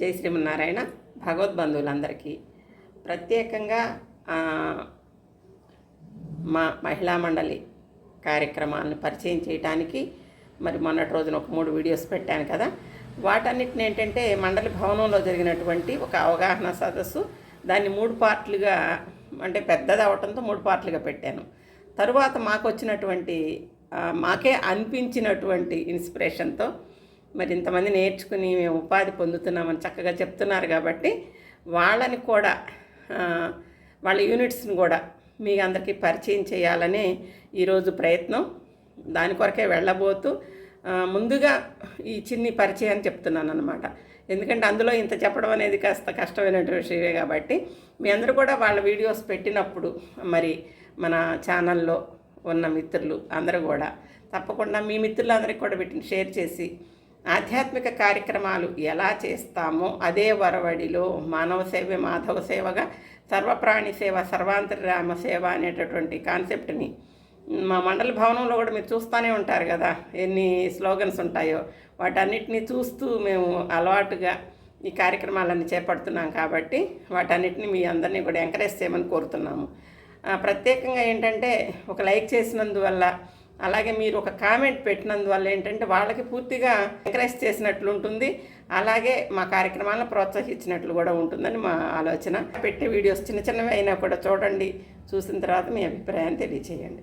జై శ్రీమన్నారాయణ భగవద్బంధువులందరికీ. ప్రత్యేకంగా మా మహిళా మండలి కార్యక్రమాలను పరిచయం చేయడానికి మరి మొన్నటి రోజున ఒక మూడు వీడియోస్ పెట్టాను కదా. వాటన్నిటిని ఏంటంటే మండలి భవనంలో జరిగినటువంటి ఒక అవగాహన సదస్సు దాన్ని మూడు పార్ట్లుగా అంటే పెద్దది అవటంతో మూడు పార్ట్లుగా పెట్టాను. తరువాత మాకు వచ్చినటువంటి మాకే అనిపించినటువంటి ఇన్స్పిరేషన్తో మరి ఇంతమంది నేర్చుకుని మేము ఉపాధి పొందుతున్నామని చక్కగా చెప్తున్నారు కాబట్టి వాళ్ళని కూడా వాళ్ళ యూనిట్స్ని కూడా మీ అందరికీ పరిచయం చేయాలని ఈరోజు ప్రయత్నం. దాని కొరకే వెళ్ళబోతూ ముందుగా ఈ చిన్ని పరిచయం చెప్తున్నాను అనమాట ఎందుకంటే అందులో ఇంత చెప్పడం అనేది కాస్త కష్టమైనటువంటి విషయమే కాబట్టి మీ అందరూ కూడా వాళ్ళ వీడియోస్ పెట్టినప్పుడు మరి మన ఛానల్లో ఉన్న మిత్రులు అందరూ కూడా తప్పకుండా మీ మిత్రులందరికీ కూడా వీటిని షేర్ చేసి ఆధ్యాత్మిక కార్యక్రమాలు ఎలా చేస్తామో అదే వరవడిలో మానవ సేవ మాధవ సేవగా సర్వప్రాణి సేవ సర్వాంతర్యామ సేవ అనేటటువంటి కాన్సెప్ట్ని మా మండల భవనంలో కూడా మీరు చూస్తూనే ఉంటారు కదా ఎన్ని స్లోగన్స్ ఉంటాయో. వాటన్నిటిని చూస్తూ మేము అలవాటుగా ఈ కార్యక్రమాలన్నీ చేపడుతున్నాం కాబట్టి వాటన్నిటిని మీ అందరినీ కూడా ఎంకరేజ్ చేయమని కోరుతున్నాము. ప్రత్యేకంగా ఏంటంటే ఒక లైక్ చేసినందువల్ల అలాగే మీరు ఒక కామెంట్ పెట్టినందువల్ల ఏంటంటే వాళ్ళకి పూర్తిగా ఎంకరేజ్ చేసినట్లు ఉంటుంది. అలాగే మా కార్యక్రమాలను ప్రోత్సహించినట్లు కూడా ఉంటుందని మా ఆలోచన. పెట్టే వీడియోస్ చిన్న చిన్నవి అయినా కూడా చూడండి. చూసిన తర్వాత మీ అభిప్రాయాన్ని తెలియచేయండి.